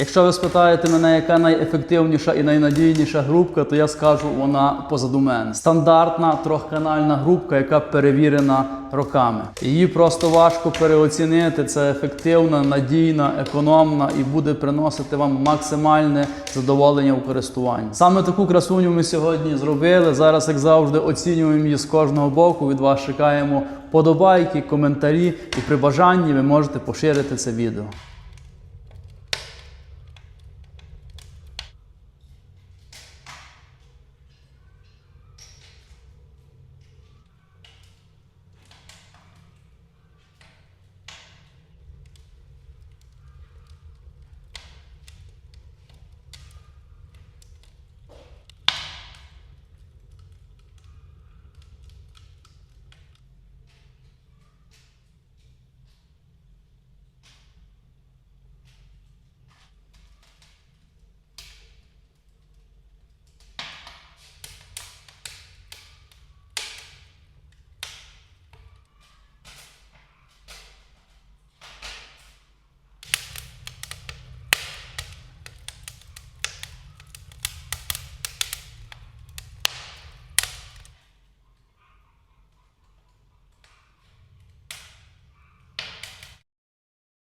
Якщо ви спитаєте мене, яка найефективніша і найнадійніша грубка, то я скажу, вона позаду мене. Стандартна трьохканальна грубка, яка перевірена роками. Її просто важко переоцінити. Це ефективна, надійна, економна і буде приносити вам максимальне задоволення у користуванні. Саме таку красуню ми сьогодні зробили. Зараз, як завжди, оцінюємо її з кожного боку. Від вас чекаємо подобайки, коментарі, і при бажанні ви можете поширити це відео.